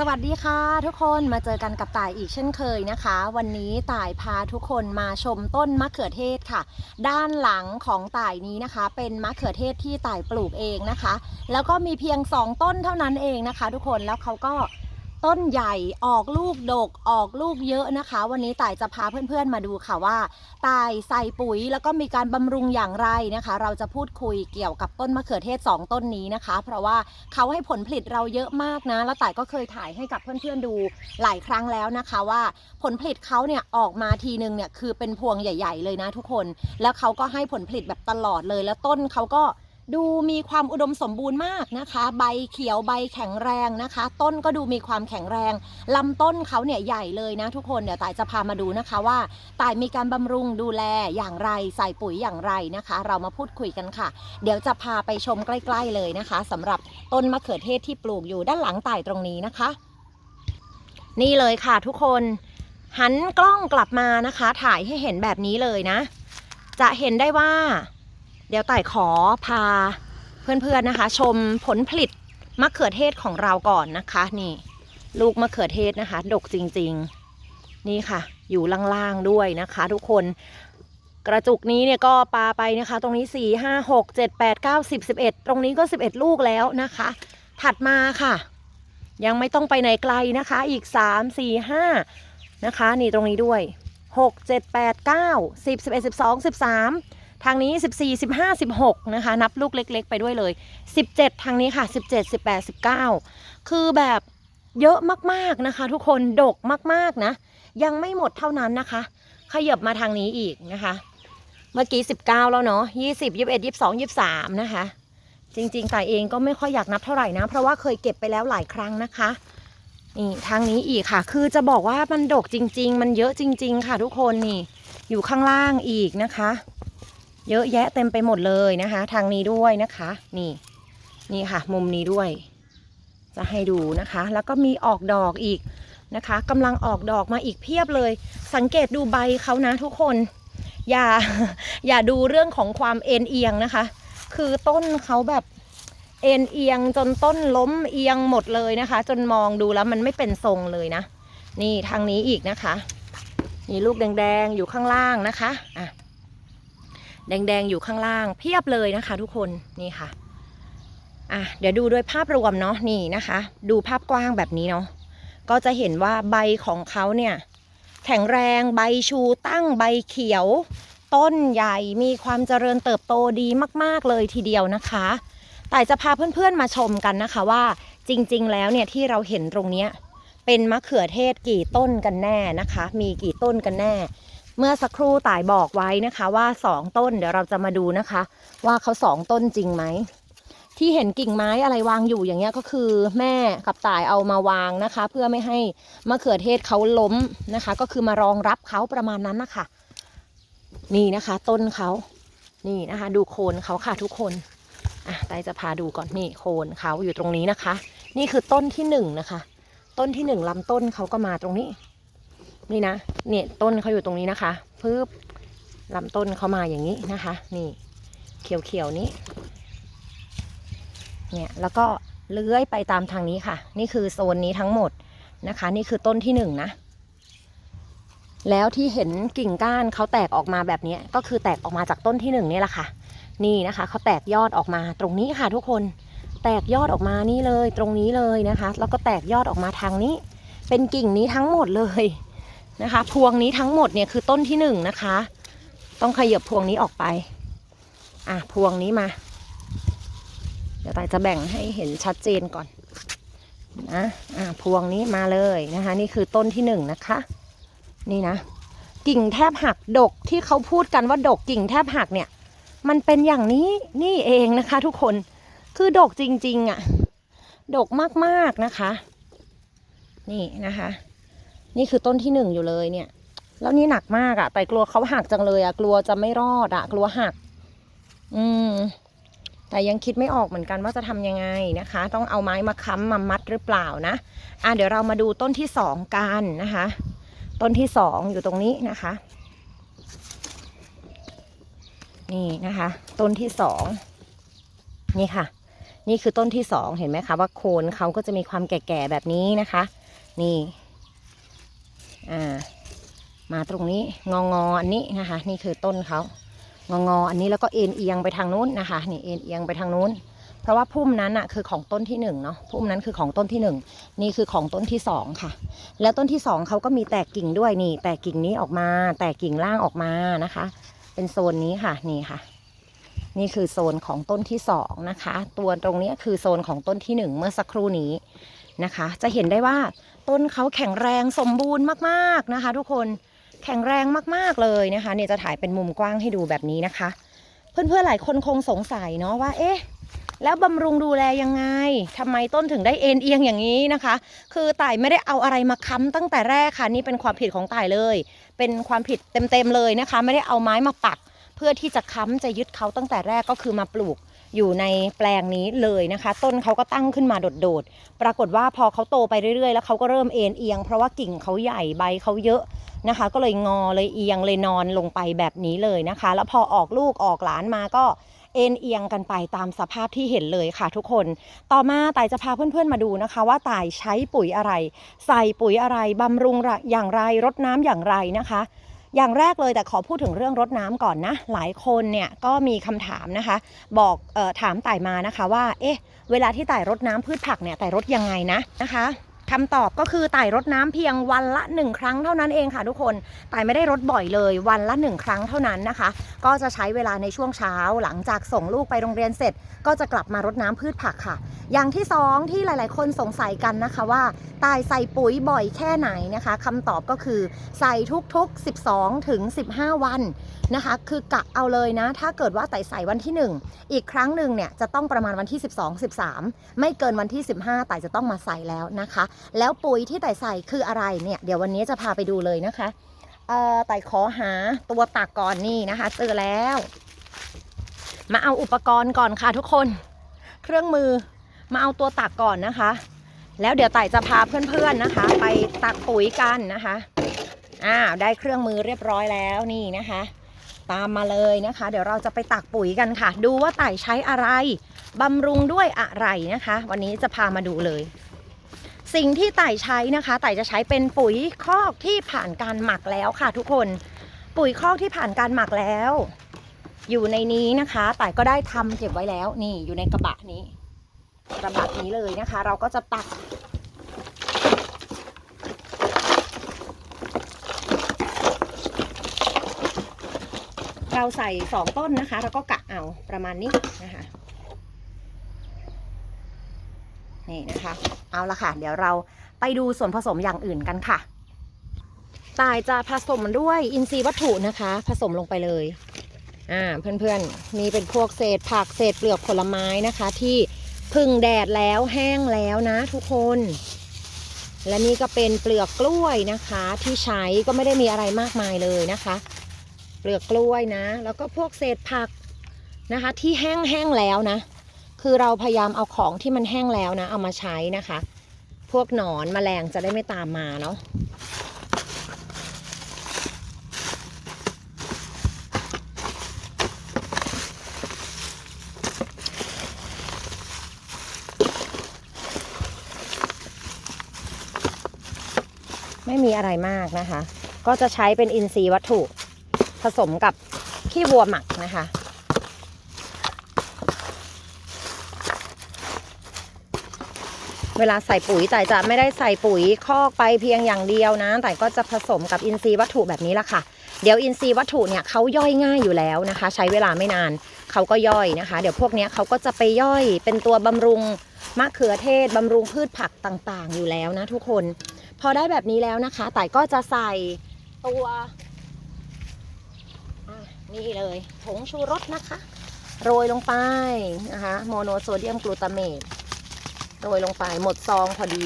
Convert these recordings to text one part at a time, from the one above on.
สวัสดีค่ะ ทุกคนมาเจอกันกับต่ายอีกเช่นเคยนะคะ วันนี้ต่ายพาทุกคนมาชมต้นมะเขือเทศค่ะ ด้านหลังของต่ายนี้นะคะ เป็นมะเขือเทศที่ต่ายปลูกเองนะคะ แล้วก็มีเพียง 2 ต้นเท่านั้นเองนะคะ ทุกคนแล้วเขาก็ ต้นใหญ่ออกลูกดกออกลูกเยอะนะคะ วันนี้ต่ายจะพาเพื่อนๆมาดูค่ะว่าต่ายใส่ปุ๋ยแล้วก็มีการบำรุงอย่างไรนะคะ เราจะพูดคุยเกี่ยวกับต้นมะเขือเทศ 2 ต้นนี้นะคะ เพราะว่าเขาให้ผลผลิตเราเยอะมากนะ แล้วต่ายก็เคยถ่ายให้กับเพื่อนๆดูหลายครั้งแล้วนะคะว่าผลผลิตเขาเนี่ยออกมาทีนึงเนี่ยคือเป็นพวงใหญ่ ๆ เลยนะทุกคน แล้วเขาก็ให้ผลผลิตแบบตลอดเลยแล้วต้นเขาก็ ดูมีความอุดมสมบูรณ์มากนะคะ ใบเขียวใบแข็งแรงนะคะ ต้นก็ดูมีความแข็งแรงลำต้นเขาเนี่ยใหญ่เลยนะทุกคนเดี๋ยวต่ายจะพามาดูนะคะว่าต่ายมีการบำรุงดูแลอย่างไรใส่ปุ๋ยอย่างไรนะคะ เรามาพูดคุยกันค่ะ เดี๋ยวจะพาไปชมใกล้ ๆ เลยนะคะสำหรับต้นมะเขือเทศที่ปลูกอยู่ด้านหลังต่ายตรงนี้นะคะ นี่เลยค่ะทุกคนหันกล้องกลับมานะคะ ถ่ายให้เห็นแบบนี้เลยนะ จะเห็นได้ว่า เดี๋ยวต่ายขอพาเพื่อนๆนะคะ ชมผลผลิตมะเขือเทศของเราก่อนนะคะ นี่ ลูกมะเขือเทศนะคะ ดกจริง ๆ นี่ค่ะ อยู่ล่างๆด้วยนะคะ ทุกคนกระจุกนี้เนี่ยก็ปาไปนะคะ ตรงนี้4 5 6 7 8 9 10 11ตรงนี้ก็11ลูกแล้วนะคะ ถัดมาค่ะ ยังไม่ต้องไปไหนไกลนะคะ อีก3 4 5นะคะ นี่ตรงนี้ด้วย6 7 8 9 10 11 12 13 ทางนี้ 14 15 16 นะคะ นับลูกเล็ก ๆ ไปด้วยเลย 17 ทางนี้ค่ะ 17 18 19 คือแบบเยอะมากๆนะคะ ทุกคนดกมากๆนะ ยังไม่หมดเท่านั้นนะคะ ขยับมาทางนี้อีกนะคะ เมื่อกี้ 19 แล้วเนาะ20 21 22 23 นะคะ จริงๆแต่เองก็ไม่ค่อยอยากนับเท่าไหร่นะ เพราะว่าเคยเก็บไปแล้วหลายครั้งนะคะนี่ทางนี้อีกค่ะ คือจะบอกว่ามันดกจริง ๆ มันเยอะจริง ๆ ค่ะ ทุกคนนี่ อยู่ข้างล่างอีกนะคะ เยอะแยะเต็มไปหมดเลยนะคะ ทางนี้ด้วยนะคะ นี่นี่ค่ะ มุมนี้ด้วย จะให้ดูนะคะ แล้วก็มีออกดอกอีกนะคะกำลังออกดอกมาอีกเพียบเลย สังเกตดูใบเขานะทุกคน อย่าอย่าดูเรื่องของความเอ็นเอียงนะคะ คือต้นเขาแบบเอ็นเอียงจนต้นล้มเอียงหมดเลยนะคะ จนมองดูแล้วมันไม่เป็นทรงเลยนะ นี่ทางนี้อีกนะคะนี่ลูกแดงๆอยู่ข้างล่างนะคะอะ แดงๆ อยู่ข้างล่างเพียบเลยนะคะ ทุกคนนี่ค่ะอะเดี๋ยวดูด้วยภาพรวมเนาะนี่นะคะ ดูภาพกว้างแบบนี้เนาะก็จะเห็นว่าใบของเขาเนี่ยแข็งแรงใบชูตั้งใบเขียว ต้นใหญ่มีความเจริญเติบโตดีมากๆเลยทีเดียวนะคะ แต่จะพาเพื่อนๆมาชมกันนะคะว่าจริงๆ แล้วเนี่ยที่เราเห็นตรงเนี้ยเป็นมะเขือเทศกี่ต้นกันแน่นะคะ มีกี่ต้นกันแน่ เมื่อสักครู่ต่ายบอกไว้นะคะ ว่า2ต้นเดี๋ยวเราจะมาดูนะคะ ว่าเขาสองต้นจริงไหมที่เห็นกิ่งไม้อะไรวางอยู่อย่างเงี้ยก็คือแม่กับต่ายเอามาวางนะคะ เพื่อไม่ให้มะเขือเทศเขาล้มนะคะ ก็คือมารองรับเขาประมาณนั้นนะคะ นี่นะคะ ต้นเขานี่นะคะ ดูโคนเขาค่ะทุกคนอะไตจะพาดูก่อนนี่โคนเขาอยู่ตรงนี้นะคะ นี่คือต้นที่หนึ่งนะคะ ต้นที่หนึ่งลำต้นเขาก็มาตรงนี้ นี่นะเนี่ยต้นเขาอยู่ตรงนี้นะคะปึ๊บลำต้นเขามาอย่างนี้นะคะ นี่เขียวๆนี้เนี่ยแล้วก็เลื้อยไปตามทางนี้ค่ะ นี่คือโซนนี้ทั้งหมดนะคะ นี่คือต้นที่หนึ่งนะแล้วที่เห็นกิ่งก้านเขาแตกออกมาแบบนี้ก็คือแตกออกมาจากต้นที่หนึ่งนี่แหละค่ะ นี่นะคะเขาแตกยอดออกมาตรงนี้ค่ะทุกคนแตกยอดออกมานี่เลยตรงนี้เลยนะคะ แล้วก็แตกยอดออกมาทางนี้ เป็นกิ่งนี้ทั้งหมดเลย นะคะ พวงนี้ทั้งหมดเนี่ยคือต้นที่หนึ่งนะคะ ต้องขยับพวงนี้ออกไป อะพวงนี้มา เดี๋ยวตายจะแบ่งให้เห็นชัดเจนก่อนนะอะพวงนี้มาเลยนะคะ นี่คือต้นที่หนึ่งนะคะ นี่นะ กิ่งแทบหักดกที่เขาพูดกันว่าดกกิ่งแทบหักเนี่ย มันเป็นอย่างนี้นี่เองนะคะ ทุกคนคือดกจริงๆอะ่ะ ดกมากๆนะคะ นี่นะคะ นี่คือต้นที่หนึ่งอยู่เลยเนี่ย แล้วนี่หนักมากอะ่ะ แต่กลัวเขาหักจังเลยอะ่ะ กลัวจะไม่รอดอะ่ะ กลัวหัก อืม แต่ยังคิดไม่ออกเหมือนกันว่าจะทำยังไงนะคะ ต้องเอาไม้มาค้ำมามัดหรือเปล่านะ อะเดี๋ยวเรามาดูต้นที่สองกันนะคะ ต้นที่สองอยู่ตรงนี้นะคะ นี่นะคะ ต้นที่สองนี่ค่ะ นี่คือต้นที่สองเห็นไหมคะว่าโคนเขาก็จะมีความแก่ๆแบบนี้นะคะ นี่ อ่า มาตรงนี้งองออันนี้นะคะ นี่คือต้นเขางองออันนี้แล้วก็เอ็นเอียงไปทางนู้นนะคะ นี่เอ็นเอียงไปทางนู้น เพราะว่าพุ่มนั้นอะคือของต้นที่หนึ่งเนาะพุ่มนั้นคือของต้นที่หนึ่งนี่คือของต้นที่สองค่ะ แล้วต้นที่สองเขาก็มีแตกกิ่งด้วยนี่ แตกกิ่งนี้ออกมา แตกกิ่งล่างออกมานะคะ เป็นโซนนี้ค่ะ นี่ค่ะนี่คือโซนของต้นที่สองนะคะ ตัวตรงเนี้ยคือโซนของต้นที่หนึ่งเมื่อสักครู่นี้นะคะ จะเห็นได้ว่า ต้นเขาแข็งแรงสมบูรณ์มากๆนะคะ ทุกคนแข็งแรงมากๆเลยนะคะ เนี่ยจะถ่ายเป็นมุมกว้างให้ดูแบบนี้นะคะ เพื่อนๆหลายคนคงสงสัยเนาะว่าเอ๊ะแล้วบำรุงดูแลยังไงทำไมต้นถึงได้เอ็นเอียงอย่างนี้นะคะ คือต่ายไม่ได้เอาอะไรมาค้ำตั้งแต่แรกค่ะนี่เป็นความผิดของต่ายเลย เป็นความผิดเต็มๆเลยนะคะ ไม่ได้เอาไม้มาปัก เพื่อที่จะค้ำจะยึดเขาตั้งแต่แรกก็คือมาปลูก อยู่ในแปลงนี้เลยนะคะ ต้นเขาก็ตั้งขึ้นมาโดดๆ ปรากฏว่าพอเขาโตไปเรื่อยๆ แล้วเขาก็เริ่มเอ็นเอียง เพราะว่ากิ่งเขาใหญ่ใบเขาเยอะนะคะ ก็เลยงอเลยเอียงเลยนอนลงไปแบบนี้เลยนะคะ แล้วพอออกลูกออกหลานมาก็เอ็นเอียงกันไปตามสภาพที่เห็นเลยค่ะทุกคน ต่อมาต่ายจะพาเพื่อนๆมาดูนะคะ ว่าต่ายใช้ปุ๋ยอะไร ใส่ปุ๋ยอะไรบำรุงอย่างไรรดน้ำอย่างไรนะคะ อย่างแรกเลยแต่ขอพูดถึงเรื่องรดน้ำก่อนนะ หลายคนเนี่ยก็มีคำถามนะคะ บอกออถามต่ายมานะคะว่า เอ๊ะ เวลาที่ต่ายรดน้ำพืชผักเนี่ยต่ายรดยังไงนะนะคะ คำตอบก็คือต่ายรดน้ำเพียงวันละหนึ่งครั้งเท่านั้นเองค่ะทุกคนต่ายไม่ได้รดบ่อยเลยวันละหนึ่งครั้งเท่านั้นนะคะ ก็จะใช้เวลาในช่วงเช้า หลังจากส่งลูกไปโรงเรียนเสร็จ ก็จะกลับมารดน้ำพืชผักค่ะ อย่างที่สองที่หลาย ๆ คนสงสัยกันนะคะว่าตายใส่ปุ๋ยบ่อยแค่ไหนนะคะคำตอบก็คือใส่ทุกๆ 12ถึง15 วันนะคะ คือกะเอาเลยนะ ถ้าเกิดว่าไต่ใส่วันที่ 1 อีกครั้งหนึ่งเนี่ยจะต้องประมาณวันที่ 12 13 ไม่เกินวันที่ 15ไต่จะต้องมาใส่แล้วนะคะแล้วปุ๋ยที่ไต่ใส่คืออะไรเนี่ยเดี๋ยววันนี้จะพาไปดูเลยนะคะเอ่อไต่ขอหาตัวตักก่อนนี่นะคะเจอแล้ว มาเอาอุปกรณ์ก่อนค่ะทุกคน เครื่องมือมาเอาตัวตักก่อนนะคะ แล้วเดี๋ยวไต่จะพาเพื่อนๆนะคะ ไปตักปุ๋ยกันนะคะอ้าวได้เครื่องมือเรียบร้อยแล้วนี่นะคะ ตามมาเลยนะคะ เดี๋ยวเราจะไปตักปุ๋ยกันค่ะ ดูว่าไต่ใช้อะไรบำรุงด้วยอะไรนะคะ วันนี้จะพามาดูเลย สิ่งที่ไต่ใช้นะคะ ไต่จะใช้เป็นปุ๋ยคอกที่ผ่านการหมักแล้วค่ะทุกคน ปุ๋ยคอกที่ผ่านการหมักแล้ว อยู่ในนี้นะคะไต่ก็ได้ทำเก็บไว้แล้ว นี่อยู่ในกระบะนี้ กระบะนี้เลยนะคะ เราก็จะตักเราใส่สองต้นนะคะ แล้วก็กะเอาประมาณนี้นะคะ นี่นะคะ เอาละค่ะ เดี๋ยวเราไปดูส่วนผสมอย่างอื่นกันค่ะ ตายจะผสมด้วยอินทรีย์วัตถุนะคะ ผสมลงไปเลย อ่าเพื่อนๆนี่เป็นพวกเศษผักเศษเปลือกผลไม้นะคะ ที่พึ่งแดดแล้วแห้งแล้วนะทุกคน และนี่ก็เป็นเปลือกกล้วยนะคะ ที่ใช้ก็ไม่ได้มีอะไรมากมายเลยนะคะ เปลือกกล้วยนะ แล้วก็พวกเศษผักนะคะ ที่แห้งแห้งแล้วนะ คือเราพยายามเอาของที่มันแห้งแล้วนะ เอามาใช้นะคะ พวกหนอนแมลงจะได้ไม่ตามมาเนาะไม่มีอะไรมากนะคะ ก็จะใช้เป็นอินทรีย์วัตถุ ผสมกับขี้วัวหมักนะคะ เวลาใส่ปุ๋ยแต่จะไม่ได้ใส่ปุ๋ยคอกไปเพียงอย่างเดียวนะ แต่ก็จะผสมกับอินทรีย์วัตถุแบบนี้ละค่ะ เดี๋ยวอินทรีย์วัตถุเนี่ยเขาย่อยง่ายอยู่แล้วนะคะ ใช้เวลาไม่นานเขาก็ย่อยนะคะ เดี๋ยวพวกนี้เขาก็จะไปย่อยเป็นตัวบำรุงมะเขือเทศบำรุงพืชผักต่างๆ อยู่แล้วนะทุกคน พอได้แบบนี้แล้วนะคะแต่ก็จะใส่ตัวนี่เลยผงชูรสนะคะ โรยลงไปนะคะ โมโนโซเดียมกลูตาเมต โรยลงไปหมดซองพอดี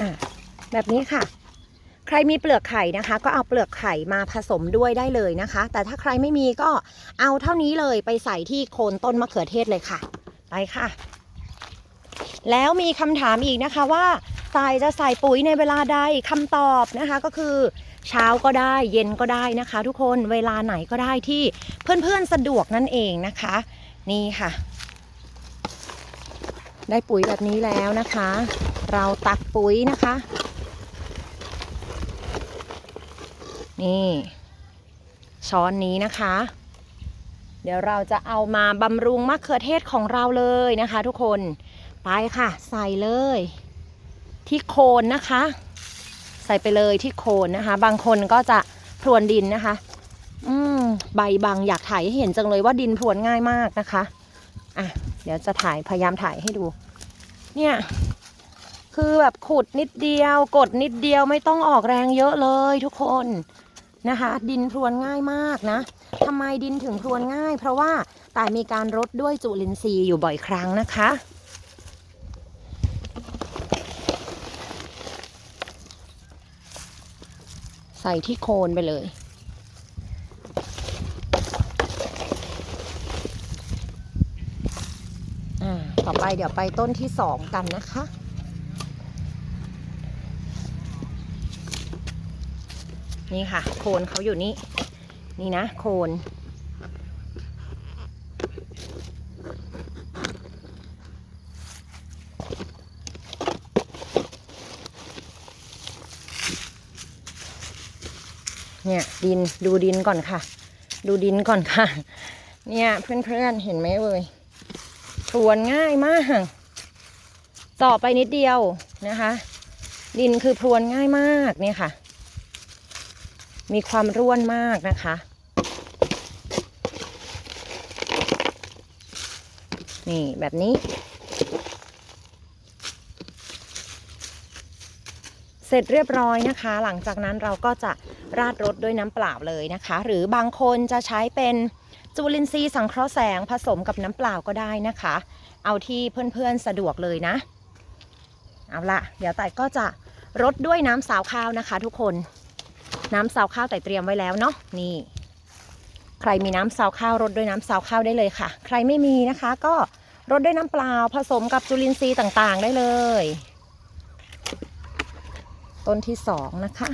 อะแบบนี้ค่ะ ใครมีเปลือกไข่นะคะ ก็เอาเปลือกไข่มาผสมด้วยได้เลยนะคะ แต่ถ้าใครไม่มีก็เอาเท่านี้เลยไปใส่ที่โคนต้นมะเขือเทศเลยค่ะ ไปค่ะ แล้วมีคำถามอีกนะคะว่าทรายจะใส่ปุ๋ยในเวลาใดคำตอบนะคะก็คือเช้าก็ได้เย็นก็ได้นะคะ ทุกคนเวลาไหนก็ได้ที่เพื่อนๆสะดวกนั่นเองนะคะ นี่ค่ะ ได้ปุ๋ยแบบนี้แล้วนะคะ เราตักปุ๋ยนะคะ นี่ ช้อนนี้นะคะ เดี๋ยวเราจะเอามาบำรุงมะเขือเทศของเราเลยนะคะ ทุกคนไปค่ะ ใส่เลย ที่โคนนะคะ ใส่ไปเลยที่โคนนะคะ บางคนก็จะพรวนดินนะคะ อืมใบบางอยากถ่ายให้เห็นจังเลยว่าดินพรวนง่ายมากนะคะอะเดี๋ยวจะถ่ายพยายามถ่ายให้ดู เนี่ยคือแบบขุดนิดเดียว กดนิดเดียวไม่ต้องออกแรงเยอะเลยทุกคน นะคะ ดินพรวนง่ายมากนะทำไมดินถึงพรวนง่าย เพราะว่าแต่มีการรดด้วยจุลินทรีย์อยู่บ่อยครั้งนะคะใส่ที่โคนไปเลยอ่าต่อไปเดี๋ยวไปต้นที่สองกันนะคะ นี่ค่ะ โคนเขาอยู่นี่ นี่นะโคน เนี่ยดินดูดินก่อนค่ะ ดูดินก่อนค่ะ เนี่ยเพื่อนๆเห็นไหมเว้ยพรวนง่ายมากเจาะไปนิดเดียวนะคะ ดินคือพรวนง่ายมากเนี่ยค่ะ มีความร่วนมากนะคะ นี่แบบนี้ เสร็จเรียบร้อยนะคะ หลังจากนั้นเราก็จะราดรสด้วยน้ำเปล่าเลยนะคะ หรือบางคนจะใช้เป็นจุลินทรีย์สังเคราะห์แสงผสมกับน้ำเปล่าก็ได้นะคะ เอาที่เพื่อนๆสะดวกเลยนะ เอาละเดี๋ยวแต่ก็จะรดด้วยน้ำสาวข้าวนะคะทุกคน น้ำซาวข้าวแต่เตรียมไว้แล้วเนาะนี่ ใครมีน้ำซาวข้าวรดด้วยน้ำซาวข้าวได้เลยค่ะ ใครไม่มีนะคะ ก็รดด้วยน้ำเปล่าผสมกับจุลินทรีย์ต่างๆ ได้เลย ต้นที่สองนะคะ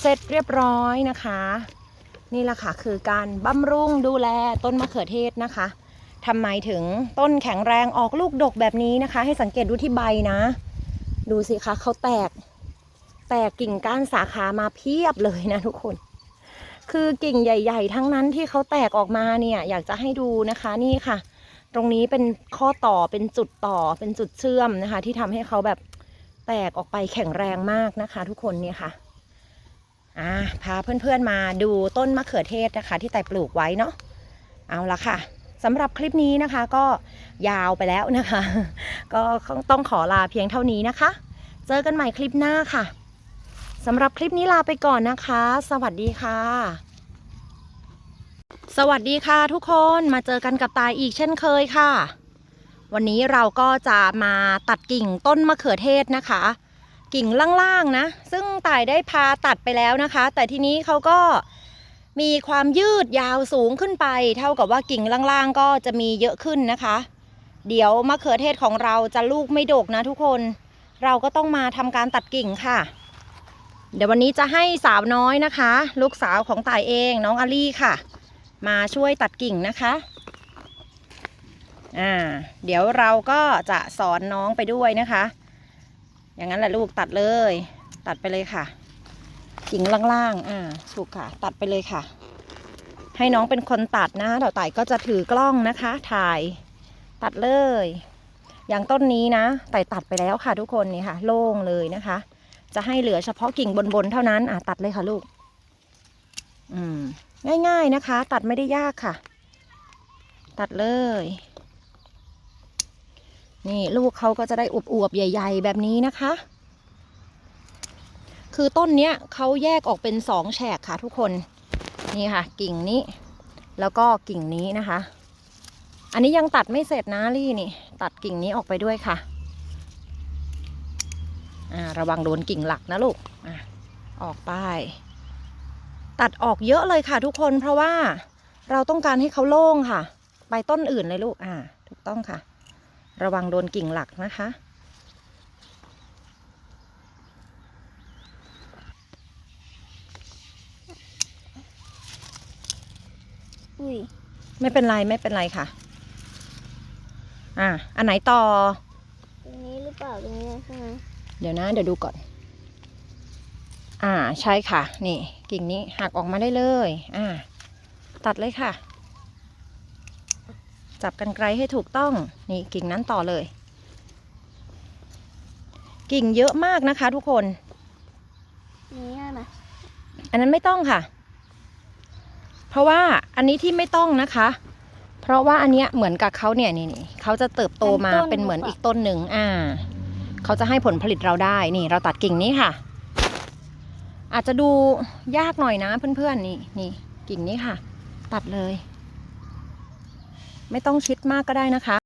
เสร็จเรียบร้อยนะคะ นี่แหละค่ะ คือการบำรุงดูแลต้นมะเขือเทศนะคะทำไมถึงต้นแข็งแรงออกลูกดกแบบนี้นะคะ ให้สังเกตดูที่ใบนะ ดูสิคะเขาแตก แตกกิ่งก้านสาขามาเพียบเลยนะทุกคน คือกิ่งใหญ่ ๆ ทั้งนั้นที่เขาแตกออกมาเนี่ย อยากจะให้ดูนะคะนี่ค่ะ ตรงนี้เป็นข้อต่อเป็นจุดต่อเป็นจุดเชื่อมนะคะ ที่ทำให้เขาแบบแตกออกไปแข็งแรงมากนะคะ ทุกคนเนี่ยค่ะอ่าพาเพื่อนๆมาดูต้นมะเขือเทศนะคะ ที่แต่ปลูกไว้เนาะเอาละค่ะ สำหรับคลิปนี้นะคะก็ยาวไปแล้วนะคะ ก็ต้องขอลาเพียงเท่านี้นะคะ เจอกันใหม่คลิปหน้าค่ะสำหรับคลิปนี้ลาไปก่อนนะคะ สวัสดีค่ะ สวัสดีค่ะทุกคนมาเจอกันกับตายอีกเช่นเคยค่ะ วันนี้เราก็จะมาตัดกิ่งต้นมะเขือเทศนะคะ กิ่งล่างๆนะ ซึ่งตายได้พาตัดไปแล้วนะคะ แต่ทีนี้เขาก็ มีความยืดยาวสูงขึ้นไป เท่ากับว่ากิ่งล่างๆก็จะมีเยอะขึ้นนะคะ เดี๋ยวมะเขือเทศของเราจะลูกไม่ดกนะทุกคน เราก็ต้องมาทำการตัดกิ่งค่ะ เดี๋ยววันนี้จะให้สาวน้อยนะคะ ลูกสาวของต่ายเองน้องอาลี่ค่ะ มาช่วยตัดกิ่งนะคะอ่าเดี๋ยวเราก็จะสอนน้องไปด้วยนะคะ อย่างนั้นแหละลูกตัดเลย ตัดไปเลยค่ะ กิ่งล่างๆ อ่าถูกค่ะ ตัดไปเลยค่ะ ให้น้องเป็นคนตัดนะเดี๋ยวไต่ก็จะถือกล้องนะคะ ถ่ายตัดเลย อย่างต้นนี้นะไต่ตัดไปแล้วค่ะ ทุกคนนี่ค่ะ โล่งเลยนะคะ จะให้เหลือเฉพาะกิ่งบนๆเท่านั้น อะตัดเลยค่ะลูก อืม ง่ายๆนะคะ ตัดไม่ได้ยากค่ะ ตัดเลย นี่ลูกเขาก็จะได้อวบๆใหญ่ ๆ แบบนี้นะคะ คือต้นเนี้ยเขาแยกออกเป็นสองแฉกค่ะทุกคน นี่ค่ะ กิ่งนี้ แล้วก็กิ่งนี้นะคะ อันนี้ยังตัดไม่เสร็จนะลี่นี่ ตัดกิ่งนี้ออกไปด้วยค่ะอ่าระวังโดนกิ่งหลักนะลูกอะออกไปตัดออกเยอะเลยค่ะทุกคนเพราะว่าเราต้องการให้เขาโล่งค่ะ ไปต้นอื่นเลยลูกอ่า ถูกต้องค่ะ ระวังโดนกิ่งหลักนะคะ อุ้ยไม่เป็นไรไม่เป็นไรค่ะ อ่าอันไหนต่อ ตรงนี้หรือเปล่าตรงนี้ใช่ไหมเดี๋ยวนะ เดี๋ยวดูก่อน อ่าใช่ค่ะ นี่ กิ่งนี้หักออกมาได้เลย อ่า ตัดเลยค่ะ จับกันไกลให้ถูกต้อง นี่กิ่งนั้นต่อเลย กิ่งเยอะมากนะคะ ทุกคน นี่ง่ายไหมอันนั้นไม่ต้องค่ะ เพราะว่าอันนี้ที่ไม่ต้องนะคะ เพราะว่าอันเนี้ยเหมือนกับเขาเนี่ยนี่นี่เขาจะเติบโตมาเป็นเหมือนอีกต้นหนึ่งอ่าเขาจะให้ผลผลิตเราได้นี่ เราตัดกิ่งนี้ค่ะ อาจจะดูยากหน่อยนะเพื่อนๆนี่นี่กิ่งนี้ค่ะ ตัดเลย ไม่ต้องชิดมากก็ได้นะคะ